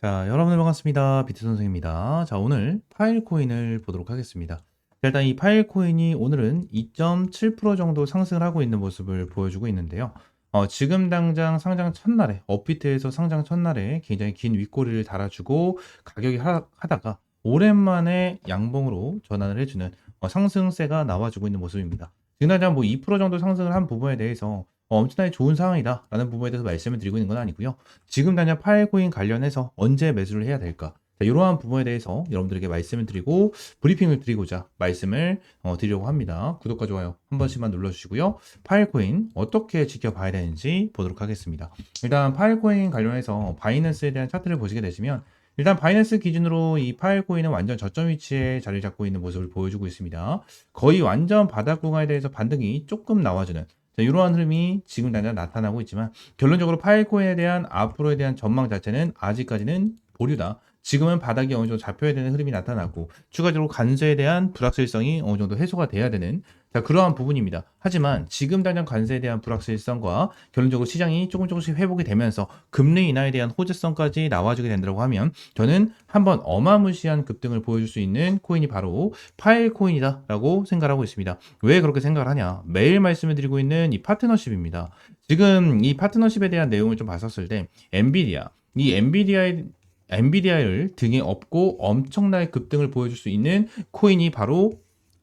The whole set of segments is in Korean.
자, 여러분들 반갑습니다. 비트 선생입니다. 자, 오늘 파일 코인을 보도록 하겠습니다. 자, 일단 이 파일 코인이 오늘은 2.7% 정도 상승을 하고 있는 모습을 보여주고 있는데요. 어, 지금 당장 상장 첫날에, 업비트에서 상장 첫날에 굉장히 긴 윗꼬리를 달아주고 가격이 하, 하다가 오랜만에 양봉으로 전환을 해주는 어, 상승세가 나와주고 있는 모습입니다. 지금 당장 뭐2% 정도 상승을 한 부분에 대해서 어, 엄청나게 좋은 상황이다 라는 부분에 대해서 말씀을 드리고 있는 건 아니고요. 지금 당장 파일코인 관련해서 언제 매수를 해야 될까? 자, 이러한 부분에 대해서 여러분들에게 말씀을 드리고 브리핑을 드리고자 말씀을 어, 드리려고 합니다. 구독과 좋아요 한 번씩만 눌러주시고요. 파일코인 어떻게 지켜봐야 되는지 보도록 하겠습니다. 일단 파일코인 관련해서 바이낸스에 대한 차트를 보시게 되시면 일단 바이낸스 기준으로 이 파일코인은 완전 저점 위치에 자리를 잡고 있는 모습을 보여주고 있습니다. 거의 완전 바닥 구간에 대해서 반등이 조금 나와주는 자, 이러한 흐름이 지금 당장 나타나고 있지만 결론적으로 파일코인에 대한 앞으로에 대한 전망 자체는 아직까지는 보류다. 지금은 바닥이 어느 정도 잡혀야 되는 흐름이 나타나고 추가적으로 관세에 대한 불확실성이 어느 정도 해소가 돼야 되는 자, 그러한 부분입니다. 하지만 지금 당장 관세에 대한 불확실성과 결론적으로 시장이 조금 조금씩 회복이 되면서 금리 인하에 대한 호재성까지 나와주게 된다고 하면 저는 한번 어마무시한 급등을 보여줄 수 있는 코인이 바로 파일 코인이다라고 생각하고 있습니다. 왜 그렇게 생각을 하냐? 매일 말씀을 드리고 있는 이 파트너십입니다. 지금 이 파트너십에 대한 내용을 좀 봤었을 때 엔비디아 이 엔비디아의 엔비디아를 등에 업고 엄청나게 급등을 보여줄 수 있는 코인이 바로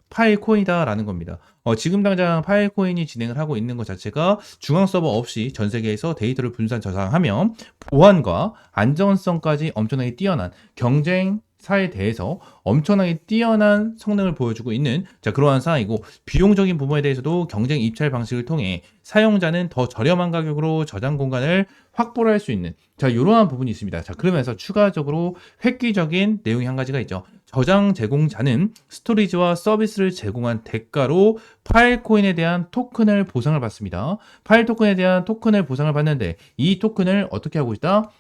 파일코인이다라는 겁니다. 어, 지금 당장 파일코인이 진행을 하고 있는 것 자체가 중앙 서버 없이 전 세계에서 데이터를 분산 저장하며 보안과 안전성까지 엄청나게 뛰어난 경쟁 사에 대해서 엄청나게 뛰어난 성능을 보여주고 있는 자 그러한 상황이고 비용적인 부분에 대해서도 경쟁 입찰 방식을 통해 사용자는 더 저렴한 가격으로 저장 공간을 확보를 할 수 있는 자 이러한 부분이 있습니다. 자 그러면서 추가적으로 획기적인 내용이 한 가지가 있죠. 저장 제공자는 스토리지와 서비스를 제공한 대가로 파일 코인에 대한 토큰을 보상을 받습니다. 파일 토큰에 대한 토큰을 보상을 받는데 이 토큰을 어떻게 하고 있다?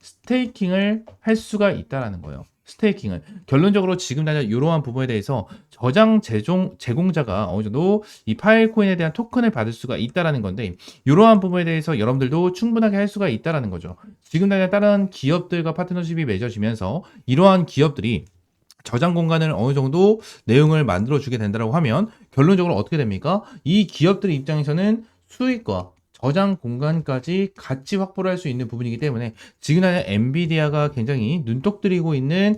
스테이킹을 할 수가 있다라는 거예요. 스테이킹은 결론적으로 지금 당장 이러한 부분에 대해서 저장 제종 제공자가 어느 정도 이 파일 코인에 대한 토큰을 받을 수가 있다라는 건데 이러한 부분에 대해서 여러분들도 충분하게 할 수가 있다라는 거죠. 지금 당장 다른 기업들과 파트너십이 맺어지면서 이러한 기업들이 저장 공간을 어느 정도 내용을 만들어 주게 된다고 하면 결론적으로 어떻게 됩니까? 이 기업들 입장에서는 수익과 저장 공간까지 같이 확보를 할 수 있는 부분이기 때문에 지금 당장 엔비디아가 굉장히 눈독 들이고 있는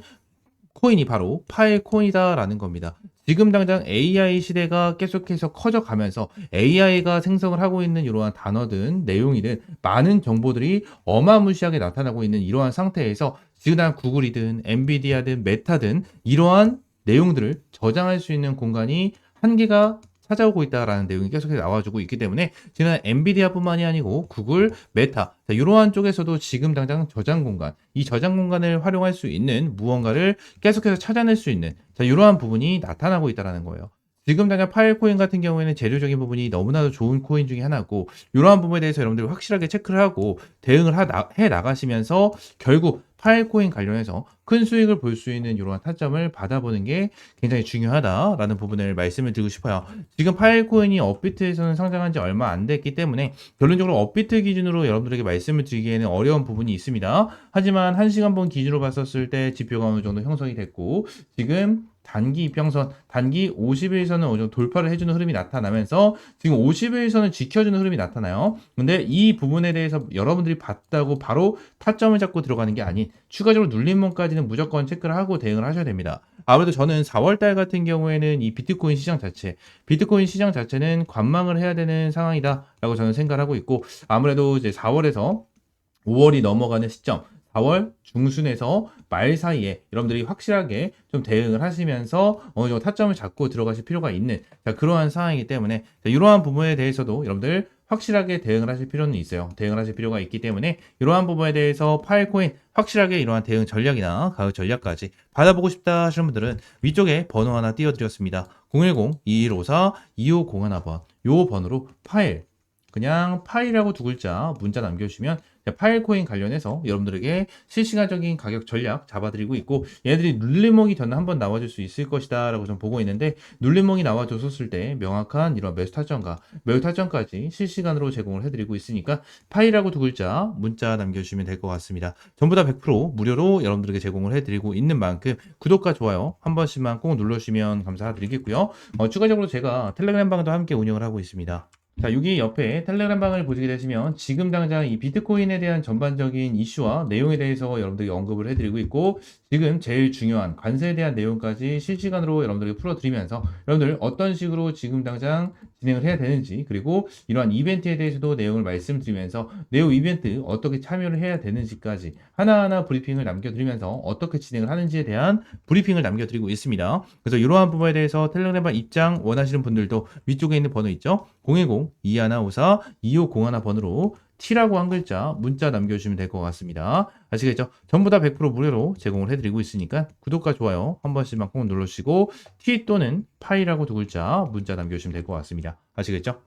코인이 바로 파일 코인이다라는 겁니다. 지금 당장 AI 시대가 계속해서 커져가면서 AI가 생성을 하고 있는 이러한 단어든 내용이든 많은 정보들이 어마무시하게 나타나고 있는 이러한 상태에서 지금 당 구글이든 엔비디아든 메타든 이러한 내용들을 저장할 수 있는 공간이 한계가 찾아오고 있다라는 내용이 계속해서 나와주고 있기 때문에 지난 엔비디아뿐만이 아니고 구글, 메타 자, 이러한 쪽에서도 지금 당장 저장 공간, 이 저장 공간을 활용할 수 있는 무언가를 계속해서 찾아낼 수 있는 자, 이러한 부분이 나타나고 있다라는 거예요. 지금 당장 파일 코인 같은 경우에는 재료적인 부분이 너무나도 좋은 코인 중에 하나고 이러한 부분에 대해서 여러분들이 확실하게 체크를 하고 대응을 하, 해 나가시면서 결국 파일 코인 관련해서 큰 수익을 볼 수 있는 이러한 타점을 받아보는 게 굉장히 중요하다라는 부분을 말씀을 드리고 싶어요. 지금 파일 코인이 업비트에서는 상장한 지 얼마 안 됐기 때문에 결론적으로 업비트 기준으로 여러분들에게 말씀을 드리기에는 어려운 부분이 있습니다. 하지만 1시간본 기준으로 봤었을 때 지표가 어느 정도 형성이 됐고 지금 단기 이평선, 단기 50일선을 어느 정도 돌파를 해주는 흐름이 나타나면서 지금 50일선을 지켜주는 흐름이 나타나요. 근데 이 부분에 대해서 여러분들이 봤다고 바로 타점을 잡고 들어가는 게 아닌 추가적으로 눌림목까지는 무조건 체크를 하고 대응을 하셔야 됩니다. 아무래도 저는 4월달 같은 경우에는 이 비트코인 시장 자체, 비트코인 시장 자체는 관망을 해야 되는 상황이다라고 저는 생각을 하고 있고 아무래도 이제 4월에서 5월이 넘어가는 시점, 4월 중순에서 말 사이에 여러분들이 확실하게 좀 대응을 하시면서 어느 정도 타점을 잡고 들어가실 필요가 있는 자, 그러한 상황이기 때문에 자, 이러한 부분에 대해서도 여러분들 확실하게 대응을 하실 필요는 있어요. 대응을 하실 필요가 있기 때문에 이러한 부분에 대해서 파일코인 확실하게 이러한 대응 전략이나 가격 전략까지 받아보고 싶다 하시는 분들은 위쪽에 번호 하나 띄워드렸습니다. 010-2154-2501번 요 번호로 파일 그냥 파일이라고 두 글자 문자 남겨주시면 자, 파일코인 관련해서 여러분들에게 실시간적인 가격 전략 잡아드리고 있고 얘들이 눌림목이 저는 한번 나와줄 수 있을 것이다 라고 좀 보고 있는데 눌림목이 나와줬었을 때 명확한 이런 매수 타점과 매우 타점까지 실시간으로 제공을 해드리고 있으니까 파일하고 두 글자 문자 남겨주시면 될 것 같습니다. 전부 다 100% 무료로 여러분들에게 제공을 해드리고 있는 만큼 구독과 좋아요 한 번씩만 꼭 눌러주시면 감사드리겠고요. 어, 추가적으로 제가 텔레그램 방도 함께 운영을 하고 있습니다. 자, 여기 옆에 텔레그램 방을 보시게 되시면 지금 당장 이 비트코인에 대한 전반적인 이슈와 내용에 대해서 여러분들에게 언급을 해드리고 있고 지금 제일 중요한 관세에 대한 내용까지 실시간으로 여러분들에게 풀어드리면서 여러분들 어떤 식으로 지금 당장 진행을 해야 되는지 그리고 이러한 이벤트에 대해서도 내용을 말씀드리면서 내용 이벤트 어떻게 참여를 해야 되는지까지 하나하나 브리핑을 남겨드리면서 어떻게 진행을 하는지에 대한 브리핑을 남겨드리고 있습니다. 그래서 이러한 부분에 대해서 텔레그램 입장 원하시는 분들도 위쪽에 있는 번호 있죠? 010-2154-2501 번호로 T라고 한 글자 문자 남겨주시면 될 것 같습니다. 아시겠죠? 전부 다 100% 무료로 제공을 해드리고 있으니까 구독과 좋아요 한 번씩만 꼭 눌러주시고 T 또는 파이라고 두 글자 문자 남겨주시면 될 것 같습니다. 아시겠죠?